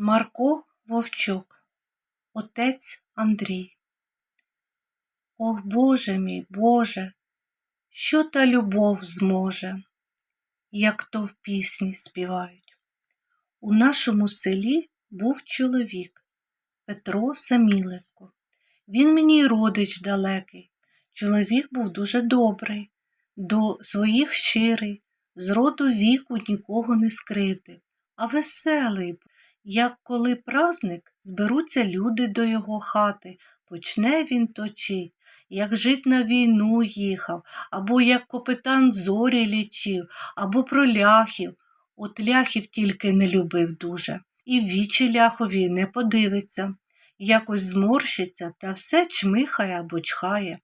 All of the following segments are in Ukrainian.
Марко Вовчук, отець Андрій. Ох, Боже мій, Боже, що та любов зможе, як то в пісні співають. У нашому селі був чоловік Петро Саміленко. Він мені родич далекий. Чоловік був дуже добрий, до своїх щирий, з роду віку нікого не скривдив, а веселий був. Як коли праздник, зберуться люди до його хати, почне він точить, як жить на війну їхав, або як капітан зорі лічив, або про ляхів. От ляхів тільки не любив дуже, і вічі ляхові не подивиться. Якось зморщиться та все чмихає або чхає.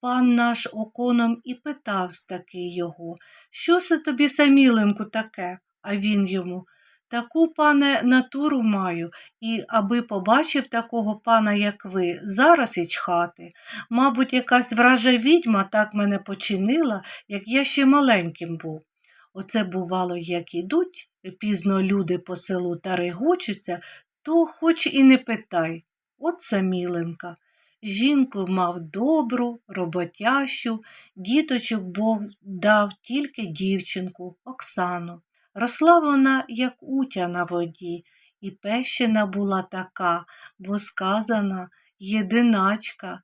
Пан наш оконом і питав з таки його, що це тобі, Саміленку, таке? А він йому Таку, пане, натуру маю, і аби побачив такого пана, як ви, зараз і чхати. Мабуть, якась вража відьма так мене починила, як я ще маленьким був. Оце, бувало, як ідуть, пізно люди по селу та регочуться, то хоч і не питай. От Саміленка. Жінку мав добру, роботящу, діточок Бог дав тільки дівчинку, Оксану. Росла вона, як утя на воді, і пещена була така, бо сказана єдиначка.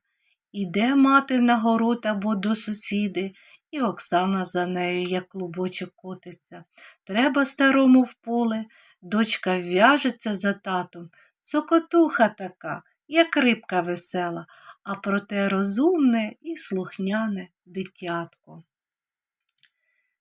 Іде мати на город або до сусіди, і Оксана за нею, як клубочок котиться. Треба старому в поле, дочка в'яжеться за татом, цокотуха така, як рибка весела, а проте розумне і слухняне дитятко.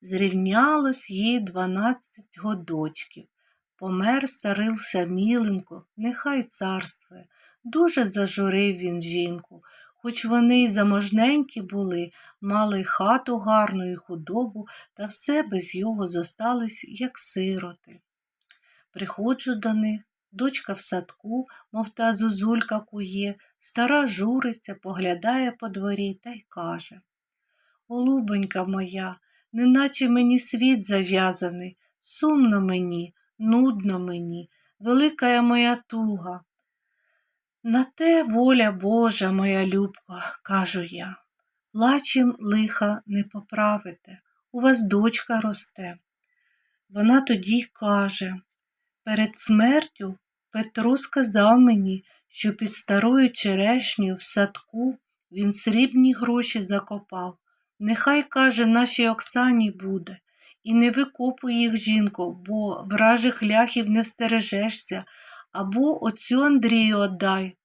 Зрівнялось їй дванадцять годочків. Помер старий Саміленко, нехай царствує. Дуже зажурив він жінку, хоч вони й заможненькі були, мали хату гарну і худобу, та все без його зостались, як сироти. Приходжу до них, дочка в садку, мов та зозулька кує, стара журиться, поглядає по дворі та й каже Голубонька моя, неначе мені світ зав'язаний, сумно мені, нудно мені, велика я моя туга. На те воля Божа, моя любко, кажу я, плачем лиха не поправите, у вас дочка росте. Вона тоді каже, перед смертю Петро сказав мені, що під старою черешнею в садку він срібні гроші закопав. Нехай, каже, нашій Оксані буде, і не викопуй їх, жінко, бо вражих ляхів не встережешся, або оцю Андрію отдай.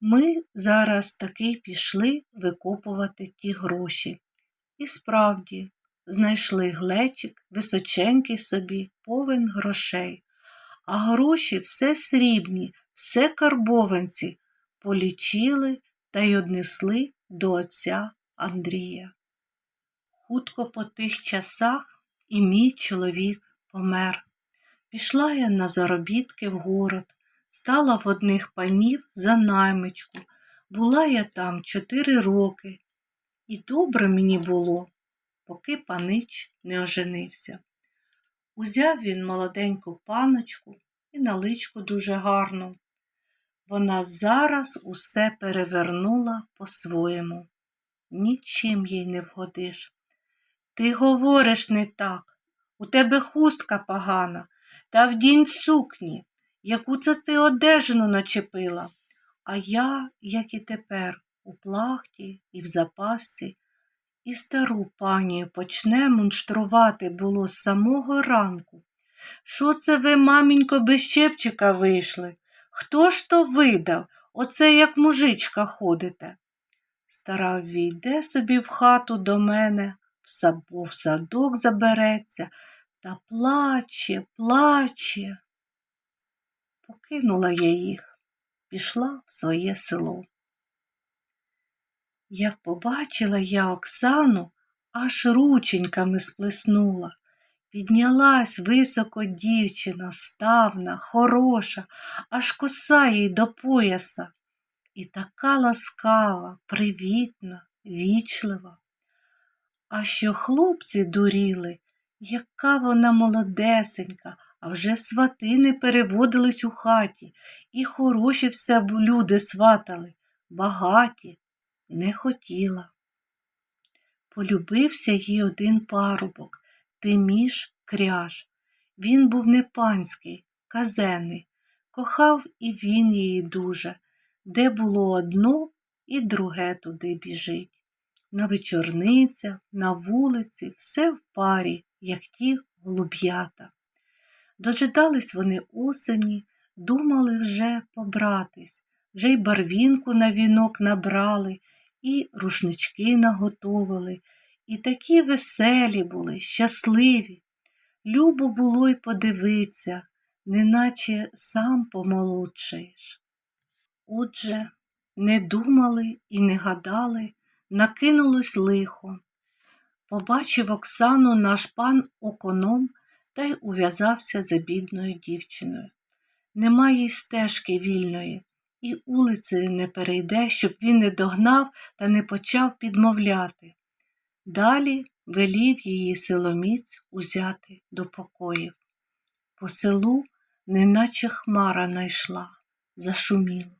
Ми зараз таки пішли викопувати ті гроші. І справді знайшли глечик, височенький собі, повен грошей, а гроші все срібні, все карбованці, полічили та й однесли до отця Андрія. Хутко по тих часах і мій чоловік помер. Пішла я на заробітки в город, стала в одних панів за наймичку. Була я там чотири роки, і добре мені було, поки панич не оженився. Узяв він молоденьку паночку і наличку дуже гарну. Вона зараз усе перевернула по-своєму нічим їй не вгодиш. Ти говориш не так, у тебе хустка погана, та вдінь сукні, яку це ти одежину начепила. А я, як і тепер, у плахті і в запасі, і стару панію почне мунштрувати було з самого ранку. Що це ви, мамінько, без чепчика вийшли? Хто ж то видав? Оце як мужичка ходите? Стара війде собі в хату до мене, в садок забереться та плаче, плаче. Покинула я їх, пішла в своє село. Як побачила я Оксану, аж рученьками сплеснула. Піднялась високо дівчина, ставна, хороша, аж коса їй до пояса і така ласкава, привітна, вічлива. А що хлопці дуріли, яка вона молодесенька, а вже свати не переводились у хаті, і хороші все б люди сватали, багаті не хотіла. Полюбився їй один парубок, Тиміш кряж. Він був не панський, казенний, кохав і він її дуже, де було одно, і друге туди біжить. На вечорницях, на вулиці, все в парі, як ті голуб'ята. Дожидались вони осені, думали вже побратись, вже й барвінку на вінок набрали, і рушнички наготовили, і такі веселі були, щасливі. Любо було й подивиться, неначе сам помолодшаєш. Отже, не думали і не гадали, накинулось лихо. Побачив Оксану наш пан оконом та й ув'язався за бідною дівчиною. Немає й стежки вільної, і улицею не перейде, щоб він не догнав та не почав підмовляти. Далі велів її силоміць узяти до покоїв. По селу неначе хмара найшла, зашуміло.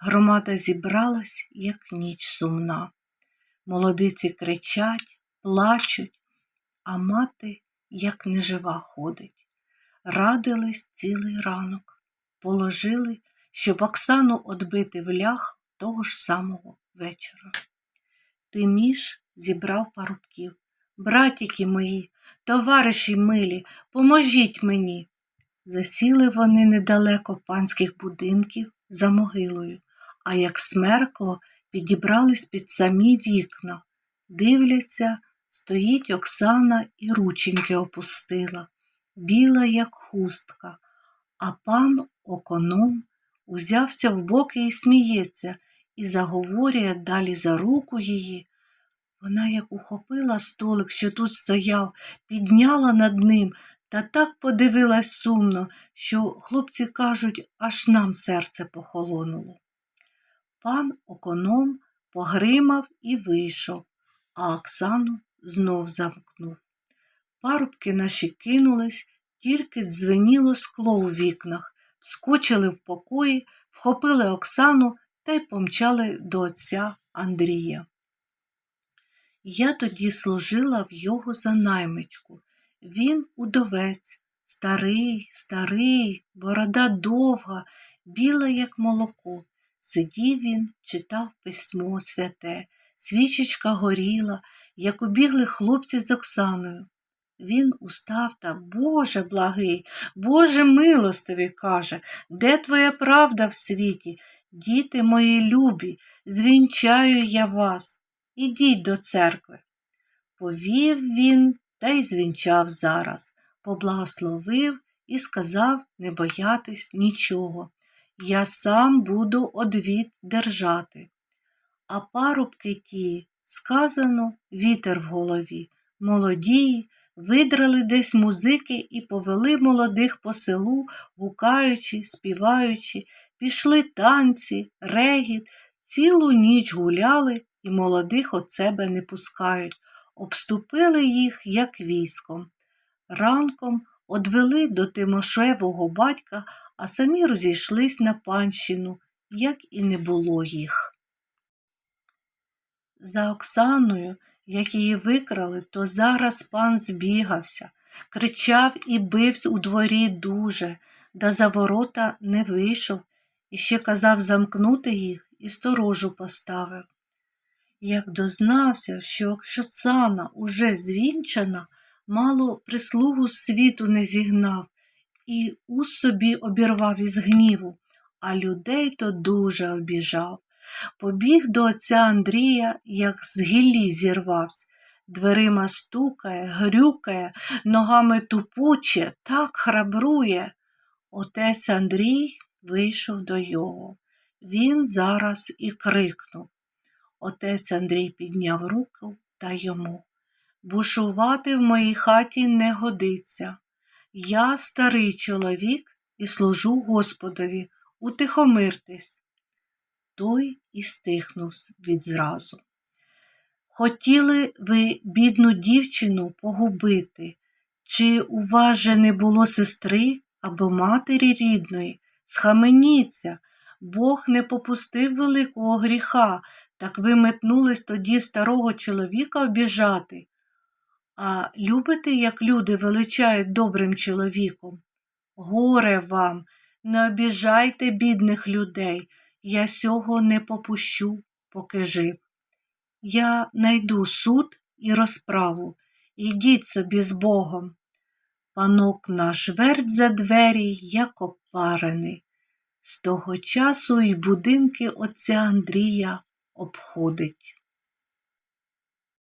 Громада зібралась, як ніч сумна. Молодиці кричать, плачуть, а мати, як нежива, ходить. Радились цілий ранок, положили, щоб Оксану одбити в лях того ж самого вечора. Тиміш зібрав парубків. Братіки мої, товариші милі, поможіть мені. Засіли вони недалеко панських будинків за могилою, а як смеркло, підібрались під самі вікна. Дивляться, стоїть Оксана і рученьки опустила, біла, як хустка, а пан оконом узявся в боки і сміється, і заговорює далі за руку її. Вона як ухопила столик, що тут стояв, підняла над ним та так подивилась сумно, що хлопці кажуть, аж нам серце похолонуло. Пан оконом погримав і вийшов, а Оксану знов замкнув. Парубки наші кинулись, тільки дзвеніло скло у вікнах, скочили в покої, вхопили Оксану та й помчали до отця Андрія. Я тоді служила в його за наймичку. Він удовець, старий, старий, борода довга, біла, як молоко. Сидів він, читав письмо святе, свічечка горіла, як убігли хлопці з Оксаною. Він устав та Боже благий, Боже милостивий, каже, де твоя правда в світі? Діти мої любі, звінчаю я вас. Ідіть до церкви. Повів він та й звінчав зараз, поблагословив і сказав не боятись нічого. Я сам буду одвід держати. А парубки ті, сказано, вітер в голові, молоді, видрали десь музики і повели молодих по селу, гукаючи, співаючи, пішли танці, регіт, цілу ніч гуляли і молодих от себе не пускають, обступили їх, як військом. Ранком одвели до Тимошевого батька, а самі розійшлись на панщину, як і не було їх. За Оксаною, як її викрали, то зараз пан збігався, кричав і бився у дворі дуже, да за ворота не вийшов, і ще казав замкнути їх і сторожу поставив. Як дознався, що Оксана уже звінчана, мало прислугу світу не зігнав і ус собі обірвав із гніву, а людей то дуже обіжав. Побіг до отця Андрія, як з гіллі зірвався, дверима стукає, грюкає, ногами тупуче, так храбрує. Отець Андрій вийшов до його. Він зараз і крикнув. Отець Андрій підняв руку та йому. Бушувати в моїй хаті не годиться. Я старий чоловік і служу Господові, утихомиртесь. Той і стихнув відзразу. Хотіли ви, бідну дівчину, погубити, Чи у вас же не було сестри або матері рідної? Схаменіться, Бог не попустив великого гріха, так ви метнулись тоді старого чоловіка обіжати. А любите, як люди величають добрим чоловіком? Горе вам, не обіжайте бідних людей, я сього не попущу, поки жив. Я найду суд і розправу, ідіть собі з Богом. Панок наш верть за двері, як опарений. З того часу й будинки отця Андрія обходить.